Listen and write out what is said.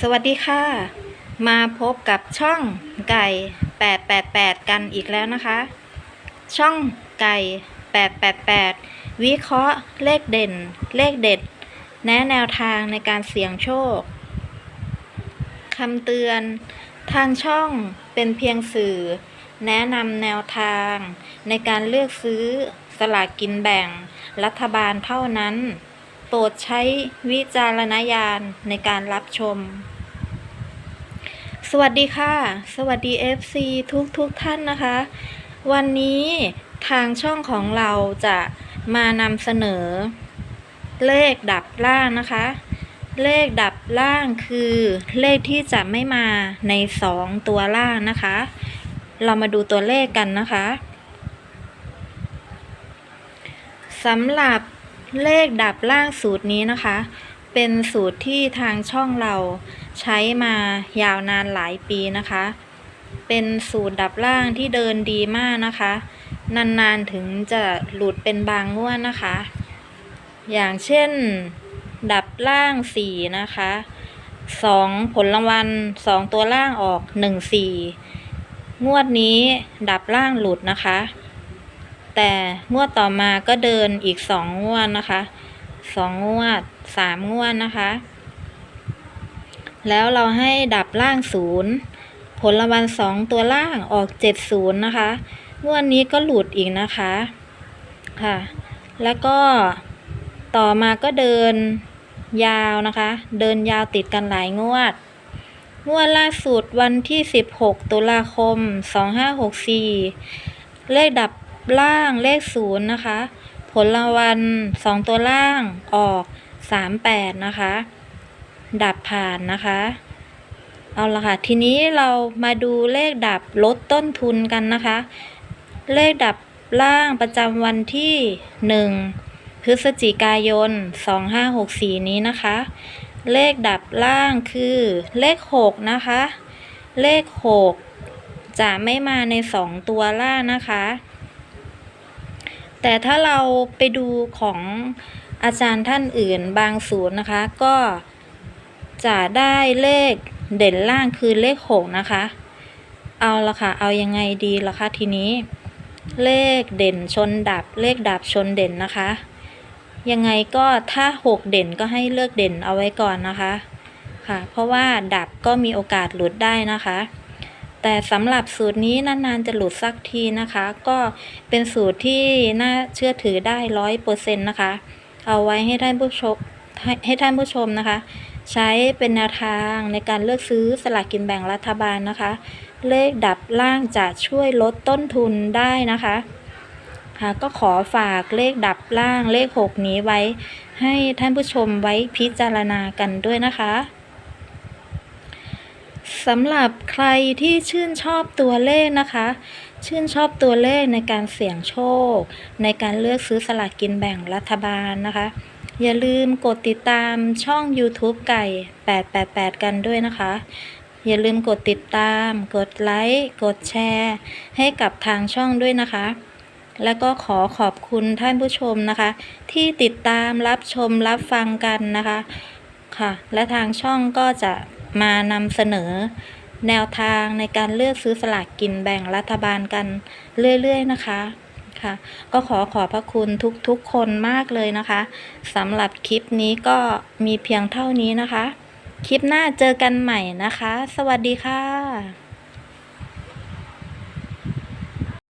สวัสดีค่ะ มาพบกับช่องไก่ 888 กันอีกแล้วนะคะ ช่องไก่ 888 วิเคราะห์เลขเด่น เลขเด็ด แนะแนวทางในการเสี่ยงโชคคำเตือน ทางช่องเป็นเพียงสื่อ แนะนำแนวทาง ในการเลือกซื้อสลากกินแบ่ง รัฐบาลเท่านั้น โปรดใช้วิจารณญาณในการรับชม สวัสดีค่ะ สวัสดี FC ทุกทุกท่านนะคะ วันนี้ทางช่องของเราจะมานำเสนอ เลขดับล่างนะคะ เลขดับล่างคือเลขที่จะไม่มาใน 2 ตัวล่างนะคะ เรามาดูตัวเลขกันนะคะสำหรับ เลขดับล่างสูตรนี้นะคะ เป็นสูตรที่ทางช่องเราใช้มายาวนานหลายปีนะคะ เป็นสูตรดับล่างที่เดินดีมากนะคะ นานๆถึงจะหลุดเป็นบางงวดนะคะ อย่างเช่น ดับล่างสี่นะคะสองผลรางวัลสองตัวล่างออกหนึ่งสี่งวดนี้ดับล่างหลุดนะคะ แต่งวดต่อมาก็เดินอีกสองงวดนะคะสองงวดสามงวดนะคะ แล้วเราให้ดับล่างศูนย์ผลรางวัลสองตัวล่างออกเจ็ดศูนย์นะคะ งวดนี้ก็หลุดอีกนะคะค่ะ แล้วก็ต่อมาก็เดินยาวนะคะ เดินยาวติดกันหลายงวด งวดล่าสุดวันที่ 16 ตุลาคม 2564 เลขดับ ล่างเลขศูนย์นะคะ ผลรางวัล2ตัวล่างออก38นะคะ ดับผ่านนะคะ เอาละค่ะ ทีนี้เรามาดูเลขดับลดต้นทุนกันนะคะ เลขดับล่างประจำวันที่1พฤศจิกายน 2564 นี้นะคะ เลขดับล่างคือเลข 6 นะคะ เลข 6 จะไม่มาใน 2 ตัวล่างนะคะ แต่ถ้าเราไปดูของอาจารย์ท่านอื่นบางศูนย์นะคะ ก็จะได้เลขเด่นล่างคือเลข6นะคะ เอาละค่ะ เอายังไงดีล่ะคะทีนี้ เลขเด่นชนดับ เลขดับชนเด่นนะคะ ยังไงก็ถ้า6เด่นก็ให้เลือกเด่นเอาไว้ก่อนนะคะ ค่ะ เพราะว่าดับก็มีโอกาสหลุดได้นะคะ แต่สำหรับสูตรนี้นานๆจะหลุดสักทีนะคะ ก็เป็นสูตรที่น่าเชื่อถือได้ร้อยเปอร์เซ็นต์นะคะ เอาไว้ให้ท่านผู้ชมให้ให้ท่านผู้ชมนะคะ ใช้เป็นแนวทางในการเลือกซื้อสลากกินแบ่งรัฐบาลนะคะ เลขดับล่างจะช่วยลดต้นทุนได้นะคะค่ะก็ขอฝากเลขดับล่างเลข 6 นี้ไว้ ให้ท่านผู้ชมไว้พิจารณากันด้วยนะคะ สำหรับใครที่ชื่นชอบตัวเลขนะคะ ชื่นชอบตัวเลขในการเสี่ยงโชค ในการเลือกซื้อสลากกินแบ่งรัฐบาลนะคะ อย่าลืมกดติดตามช่อง YouTube ไก่ 888 กันด้วยนะคะ อย่าลืมกดติดตาม กดไลค์ กดแชร์ ให้กับทางช่องด้วยนะคะ แล้วก็ขอขอบคุณท่านผู้ชมนะคะ ที่ติดตามรับชมรับฟังกันนะคะค่ะ และทางช่องก็จะ มานำเสนอ แนวทางในการเลือกซื้อสลากกินแบ่งรัฐบาลกันเรื่อย ๆ นะคะค่ะ ก็ขอขอบพระคุณทุกๆคนมากเลยนะคะสำหรับคลิปนี้ก็มีเพียงเท่านี้นะคะ คลิปหน้าเจอกันใหม่นะคะ สวัสดีค่ะ